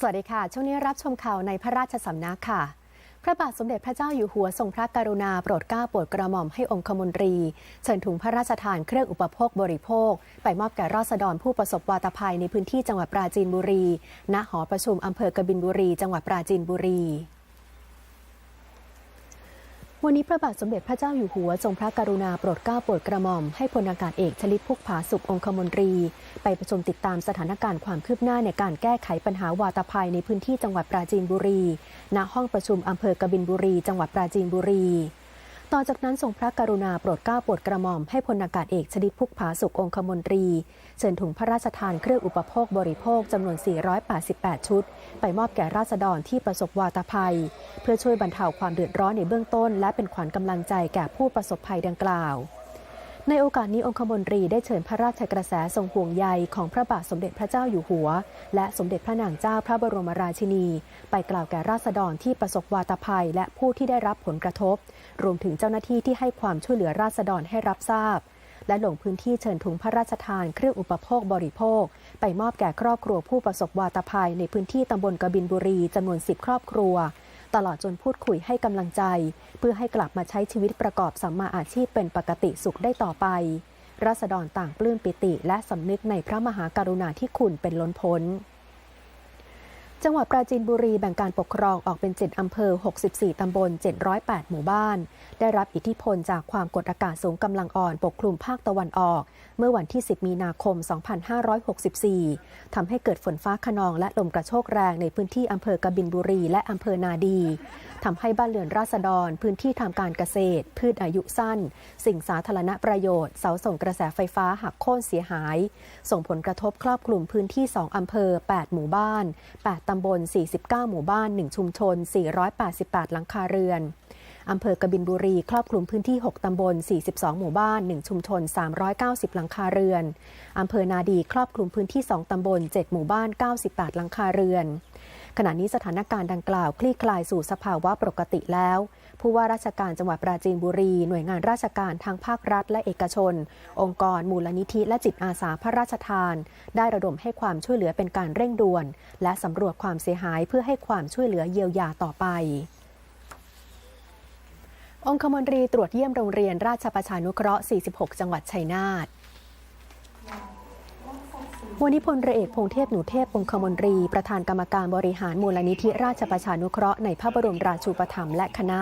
สวัสดีค่ะ ช่วงนี้รับชมข่าวในพระราชสำนักค่ะ พระบาทสมเด็จพระเจ้าอยู่หัวทรงพระกรุณาโปรดเกล้าโปรดกระหม่อมให้องคมนตรี เชิญถุงพระราชทานเครื่องอุปโภคบริโภค ไปมอบแก่ราษฎรผู้ประสบวาตภัยในพื้นที่จังหวัดปราจีนบุรี ณ หอประชุมอำเภอกบินบุรี จังหวัดปราจีนบุรี วันนี้พระบาทสมเด็จพระเจ้าอยู่หัวทรงพระกรุณาโปรดเกล้าโปรดกระหม่อมให้พลอากาศเอกชลิตพุกผาสุของคมนตรี ไปประชุมติดตามสถานการณ์ความคืบหน้าในการแก้ไขปัญหาวาตภัยในพื้นที่จังหวัดปราจีนบุรี ณ ห้องประชุมอำเภอกบินบุรี จังหวัดปราจีนบุรี ต่อจากนั้นทรงพระกรุณาโปรดเกล้าโปรดกระหม่อมให้พลอากาศเอกชลิตพุกผาสุของคมนตรี เชิญถุงพระราชทานเครื่องอุปโภคบริโภคจำนวน 488 ชุด ไปมอบแก่ราษฎรที่ประสบวาตภัย เพื่อช่วยบรรเทาความเดือดร้อนในเบื้องต้น และเป็นขวัญกำลังใจแก่ผู้ประสบภัยดังกล่าว ในโอกาสนี้องคมนตรีได้เชิญพระราชกระแสทรงห่วงใยของพระบาทสมเด็จพระเจ้าอยู่หัว และสมเด็จพระนางเจ้าพระบรมราชินี ไปกล่าวแก่ราษฎรที่ประสบวาตภัย และผู้ที่ได้รับผลกระทบ รวมถึงเจ้าหน้าที่ที่ให้ความช่วยเหลือราษฎรให้รับทราบ และลงพื้นที่เชิญถุงพระราชทานเครื่องอุปโภคบริโภค ไปมอบแก่ครอบครัวผู้ประสบวาตภัยในพื้นที่ตำบลกบินบุรีจำนวน 10 ครอบครัว ตลอดจนพูดคุยให้กำลังใจ เพื่อให้กลับมาใช้ชีวิตประกอบสัมมาอาชีพเป็นปกติสุขได้ต่อไปรัษฎรต่างปลื้มปิติและสำนึกในพระมหากรุณาธิคุณเป็นล้นพ้น จังหวัดปราจีนบุรีแบ่งการปกครองออกเป็น 7 อำเภอ 64 ตำบล 708 หมู่บ้าน ได้รับอิทธิพลจากความกดอากาศสูงกำลังอ่อนปกคลุมภาคตะวันออก เมื่อวันที่ 10 มีนาคม 2564 ทำให้เกิดฝนฟ้าขนองและลมกระโชกแรงในพื้นที่อำเภอกบินบุรีและอำเภอนาดี ทำให้บ้านเรือนราษฎร พื้นที่ทำการเกษตร พืชอายุสั้น สิ่งสาธารณประโยชน์ เสาส่งกระแสไฟฟ้าหักโค่นเสียหาย ส่งผลกระทบครอบคลุมพื้นที่ 2 อำเภอ 8 หมู่บ้าน8ตำบล 49 หมู่บ้าน 1 ชุมชน 488 หลังคาเรือน อำเภอกบินบุรี ครอบคลุมพื้นที่ 6 ตำบล 42 หมู่บ้าน 1 ชุมชน 390 หลังคาเรือน อำเภอนาดี ครอบคลุมพื้นที่ 2 ตำบล 7 หมู่บ้าน 98 หลังคาเรือน ขณะนี้สถานการณ์ดังกล่าวคลี่คลายสู่สภาวะปกติแล้ว ผู้ว่าราชการจังหวัดปราจีนบุรี หน่วยงานราชการทางภาครัฐและเอกชน องค์กรมูลนิธิและจิตอาสาพระราชทาน ได้ระดมให้ความช่วยเหลือเป็นการเร่งด่วน และสำรวจความเสียหายเพื่อให้ความช่วยเหลือเยียวยาต่อไปองคมนตรีตรวจเยี่ยมโรงเรียนราชประชานุเคราะห์ 46 จังหวัดชัยนาท วันนี้พลเรือเอกพงเทพหนูเทพองคมนตรี ประธานกรรมการบริหารมูลนิธิราชประชานุเคราะห์ในพระบรมราชูปถัมภ์และคณะ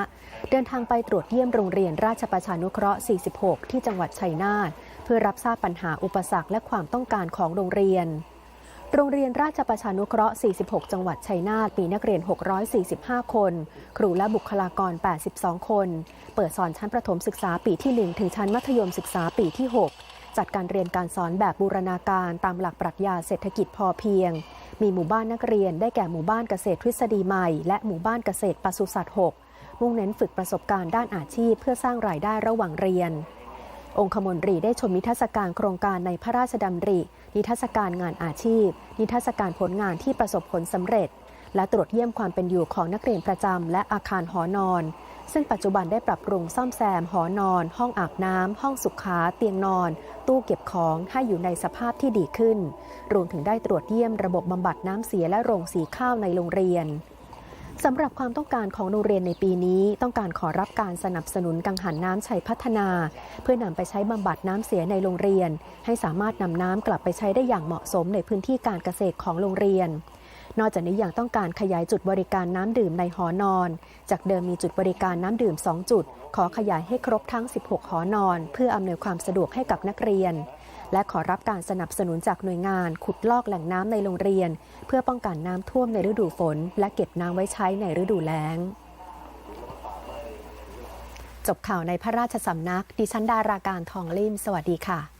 เดินทางไปตรวจเยี่ยมโรงเรียนราชประชานุเคราะห์ 46 ที่จังหวัดชัยนาทเพื่อรับทราบปัญหาอุปสรรคและความต้องการของโรงเรียน โรงเรียนราชประชานุเคราะห์ 46 จังหวัดชัยนาทมีนักเรียน 645 คน ครูและบุคลากร 82 คน เปิดสอนชั้นประถมศึกษาปีที่ 1 ถึงชั้นมัธยมศึกษาปีที่ 6 จัดการเรียนการสอนแบบบูรณาการตามหลักปรัชญาเศรษฐกิจพอเพียง มีหมู่บ้านนักเรียนได้แก่หมู่บ้านเกษตรทฤษฎีใหม่ และหมู่บ้านเกษตรปศุสัตว์ 6 มุ่งเน้นฝึกประสบการณ์ด้านอาชีพ เพื่อสร้างรายได้ระหว่างเรียน องคมนตรีได้ชมนิทรรศการโครงการในพระราชดำริ นิทรรศการงานอาชีพ นิทรรศการผลงานที่ประสบผลสำเร็จ และตรวจเยี่ยมความเป็นอยู่ของนักเรียนประจำและอาคารหอนอน ซึ่งปัจจุบันได้ปรับปรุงซ่อมแซมหอนอน ห้องอาบน้ำห้องสุขา เตียงนอน ตู้เก็บของให้อยู่ในสภาพที่ดีขึ้น รวมถึงได้ตรวจเยี่ยมระบบบำบัดน้ำเสียและโรงสีข้าวในโรงเรียนสำหรับความต้องการของโรงเรียนในปีนี้ ต้องการขอรับการสนับสนุนกังหันน้ำชัยพัฒนา เพื่อนำไปใช้บำบัดน้ำเสียในโรงเรียน ให้สามารถนำน้ำกลับไปใช้ได้อย่างเหมาะสมในพื้นที่การเกษตรของโรงเรียน นอกจากนี้ยังต้องการขยายจุดบริการน้ำดื่มในหอนอน จากเดิมมีจุดบริการน้ำดื่ม 2 จุด ขอขยายให้ครบทั้ง 16 หอนอน เพื่ออำนวยความสะดวกให้กับนักเรียน และขอรับการสนับสนุนจากหน่วยงาน ขุดลอกแหล่งน้ำในโรงเรียน เพื่อป้องกันน้ำท่วมในฤดูฝน และเก็บน้ำไว้ใช้ในฤดูแล้งจบข่าวในพระราชสำนัก ดิฉันดาราการทองลิ่ม สวัสดีค่ะ